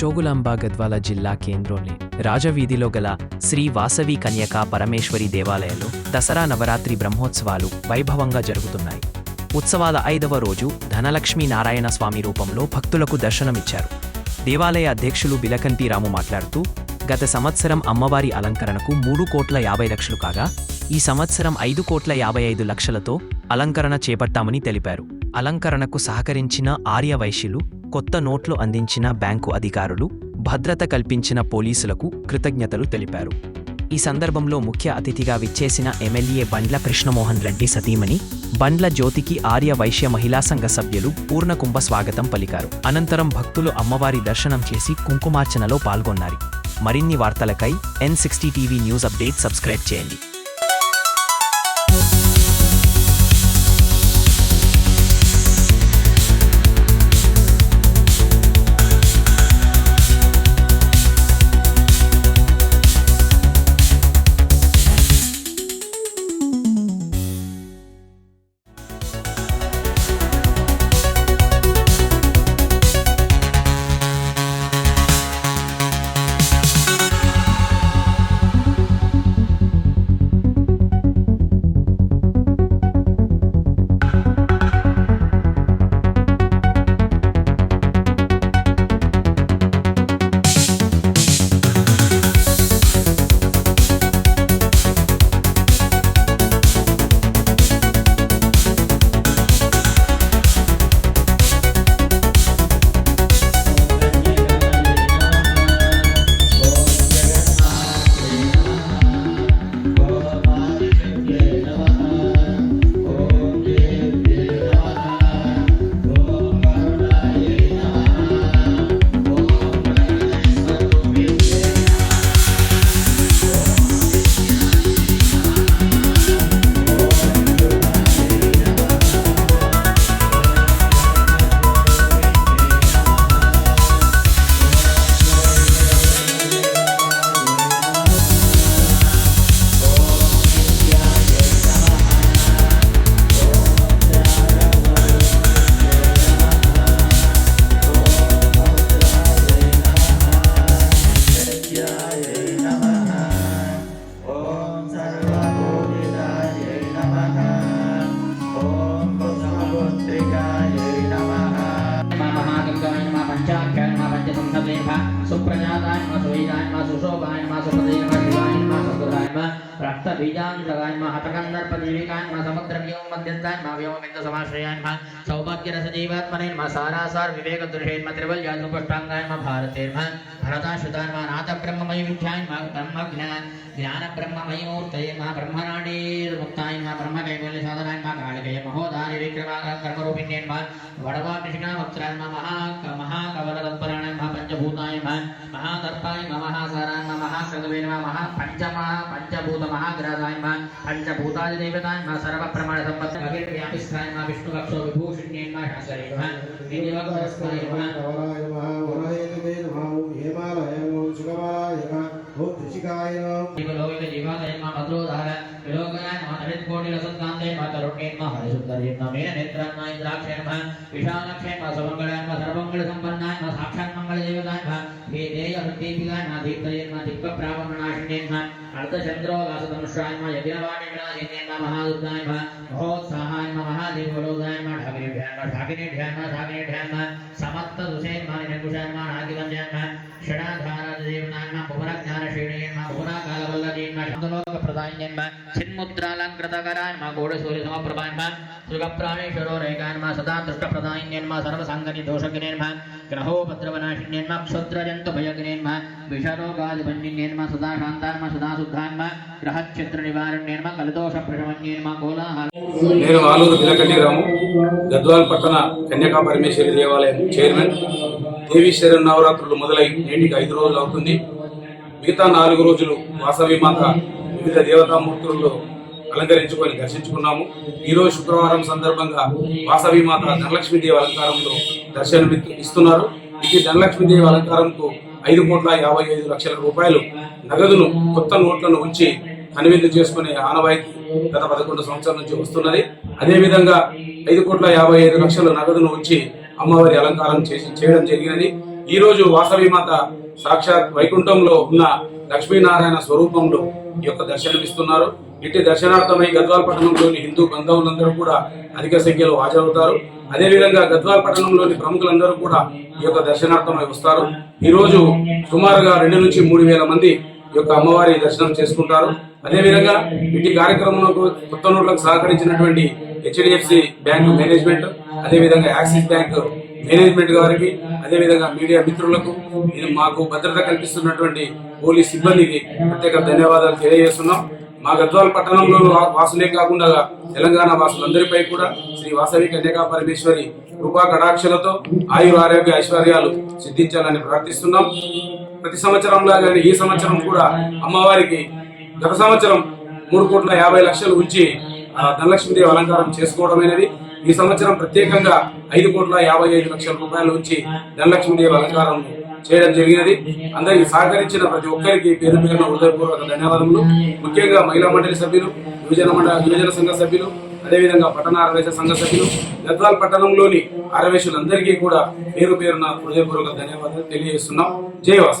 జోగులాంబ గద్వాల జిల్లా కేంద్రంలోని రాజవీధిలో గల శ్రీ వాసవి కన్యకా పరమేశ్వరి దేవాలయంలో దసరా నవరాత్రి బ్రహ్మోత్సవాలు వైభవంగా జరుగుతున్నాయి. ఉత్సవాల ఐదవ రోజు ధనలక్ష్మీ నారాయణ స్వామి రూపంలో భక్తులకు దర్శనమిచ్చారు. దేవాలయ అధ్యక్షులు బిలకంటి రాము మాట్లాడుతూ గత సంవత్సరం అమ్మవారి అలంకరణకు మూడు కోట్ల యాభై లక్షలు కాగా ఈ సంవత్సరం ఐదు కోట్ల యాభై ఐదు లక్షలతో అలంకరణ చేపట్టామని తెలిపారు. అలంకరణకు సహకరించిన ఆర్య వైశ్యులు కొత్త నోట్లు అందించిన బ్యాంకు అధికారులు భద్రత కల్పించిన పోలీసులకు కృతజ్ఞతలు తెలిపారు. ఈ సందర్భంలో ముఖ్య అతిథిగా విచ్చేసిన ఎమ్మెల్యే బండ్ల కృష్ణమోహన్ రెడ్డి సతీమణి బండ్ల జ్యోతికి ఆర్య వైశ్య మహిళా సంఘ సభ్యులు పూర్ణకుంభ స్వాగతం పలికారు. అనంతరం భక్తులు అమ్మవారి దర్శనం చేసి కుంకుమార్చనలో పాల్గొన్నారు. మరిన్ని వార్తలకై N sixty TV news update subscribe చేయండి. सारासार विवेक दुर्षेन्म त्रिवल्यानु पुष्टाङ्गायम भारतेर्म भरताश्रुतान्मा नाथ ब्रह्ममय विख्यायम ब्रह्मज्ञा ज्ञान ब्रह्ममयोर्तये मा ब्रह्मनाडीर्मुक्तायम ब्रह्म कैवल्य साधनायम कालिकय महोदारि विक्रमाग्रह कर्मरूपिण्यन्म वडवा कृष्णा वक्त्रायम महा महाकवल तत्पराणयम पंचभूतायम महादर्पाय नमः महासाराय नमः महाकृतवे नमः पञ्चमः पञ्चभूत महाग्रहाय नमः पञ्चभूतादिदेवताय नमः सर्वप्रमाणसम्पत् अखिलव्यापिस्थाय नमः विष्णुकक्षो विभूषिण्ये नमः शास्त्रे नमः विधिवक्त्रस्ताय नमः कवलाय नमः वरहेतवे नमः ॐ हेमालय ॐ सुगवाय नमः ॐ ऋषिकाय नमः। जीवलोक जीवादय नमः भद्रोधार विलोकनाय अनित्कोटि रसत्कान्ते मातरुण्येन्म हरिसुन्दरीन्मे नेत्रान्म इन्द्राक्षेन्म विशालक्षेन्म सुमङ्गलान्म सर्वमङ्गलसम्पन्नान्म साक्षात् मङ्गलदेवतान्म हे देयहृत्तीपिकान्म दीप्तयेन्म दिक्पप्रापमनाशिन्येन्म अर्धचन्द्रो वासधनुष्यान्म यज्ञवाणिविनाशिन्येन्म महादुर्गान्म महोत्साहान्म महादेवलोकान्म ढाकिनेभ्यान्म ढाकिनेभ्यान्म ढाकिनेभ्यान्म समत्त दुषेन्म निरङ्कुशान्म नाकिवन्द्यान्म षडाधारादेवनान्म पुनरज्ञानश्रेणीन्म पुनः कालवल्लजीन्म ప్రభాన్యన్మ చిన్ముద్రాలంకృతకరాన్మ గూఢసూర్యసమప్రభాన్మ సుఖప్రాణేశ్వరో రేఖాన్మ సదా సర్వసంగని దోషగ్నేన్మ గ్రహోపద్రవనాశిన్యన్మ క్షుద్రజంతు భయగ్నేన్మ సదా శాంతాన్మ సదా శుద్ధాన్మ గ్రహక్షత్ర నివారణ్యన్మ కలదోష ప్రశమన్యన్మ కోలాహల నేను ఆలూరు పట్టణ కన్యకా పరమేశ్వరి దేవాలయం చైర్మన్. నవరాత్రులు మొదలై నేటికి ఐదు రోజులు అవుతుంది. మిగతా నాలుగు రోజులు వాసవి మాత వివిధ దేవతామూర్తుల్లో అలంకరించుకొని దర్శించుకున్నాము. ఈరోజు శుక్రవారం సందర్భంగా వాసవి మాత ధనలక్ష్మీదేవి అలంకారంలో దర్శనం ఇస్తున్నారు. ఇది ధనలక్ష్మీదేవి అలంకారంతో ఐదు కోట్ల యాభై ఐదు లక్షల రూపాయలు నగదును కొత్త నోట్లను ఉంచి కనువిందు చేసుకునే ఆనవాయితీ గత పదకొండు సంవత్సరాల నుంచి వస్తున్నది. అదేవిధంగా ఐదు కోట్ల యాభై ఐదు లక్షల నగదును ఉంచి అమ్మవారి అలంకారం చేసి చేయడం జరిగినది. ఈరోజు వాసవి మాత సాక్షాత్ వైకుంఠంలో ఉన్న లక్ష్మీనారాయణ స్వరూపంలో ఈ యొక్క దర్శనమిస్తున్నారు. ఇట్టి దర్శనార్థమై గద్వాల్ పట్టణంలోని హిందూ బంధువులందరూ కూడా అధిక సంఖ్యలో హాజరవుతారు. అదేవిధంగా గద్వాల్ పట్టణంలోని ప్రముఖులందరూ కూడా ఈ యొక్క దర్శనార్థమై వస్తారు. ఈరోజు సుమారుగా రెండు నుంచి మూడు వేల మంది ఈ యొక్క అమ్మవారి దర్శనం చేసుకుంటారు. అదేవిధంగా ఇటు కార్యక్రమంలో కొత్త నోట్లకు సహకరించినటువంటి హెచ్డిఎఫ్సి బ్యాంకు మేనేజ్మెంట్ అదేవిధంగా యాక్సిస్ బ్యాంక్ మేనేజ్మెంట్ గారికి అదేవిధంగా మీడియా మిత్రులకు మాకు భద్రత కల్పిస్తున్నటువంటి పోలీస్ సిబ్బందికి ప్రత్యేక ధన్యవాదాలు తెలియజేస్తున్నాం. మా గద్వాల పట్టణంలో వాసులే కాకుండా తెలంగాణ వాసులందరిపై కూడా శ్రీ వాసవి కన్యకా పరమేశ్వరి కృపా కటాక్షలతో ఆయుర ఆరోగ్య ఐశ్వర్యాలు సిద్ధించాలని ప్రార్థిస్తున్నాం. ప్రతి సంవత్సరం లాగానే ఈ సంవత్సరం కూడా అమ్మవారికి గత సంవత్సరం మూడు కోట్ల యాభై లక్షలు ఉంచి ఆ, ధనలక్ష్మీదేవి అలంకారం చేసుకోవడమైనది. ఈ సంవత్సరం ప్రత్యేకంగా ఐదు కోట్ల యాభై ఐదు లక్షల రూపాయలు ఉంచి ధనలక్ష్మీదేవి అలంకారం చేయడం జరిగినది. అందరికి సహకరించిన ప్రతి ఒక్కరికి పేరు పేరున హృదయపూర్వక ధన్యవాదములు. ముఖ్యంగా మహిళా మండలి సభ్యులు యువజన మండలి యువజన సంఘ సభ్యులు అదేవిధంగా పట్టణ ఆరవేశ సంఘ సభ్యులు గద్వాల్ పట్టణంలోని ఆరవేశులందరికీ కూడా పేరు పేరున హృదయపూర్వక ధన్యవాదాలు తెలియజేస్తున్నాం. జయవాస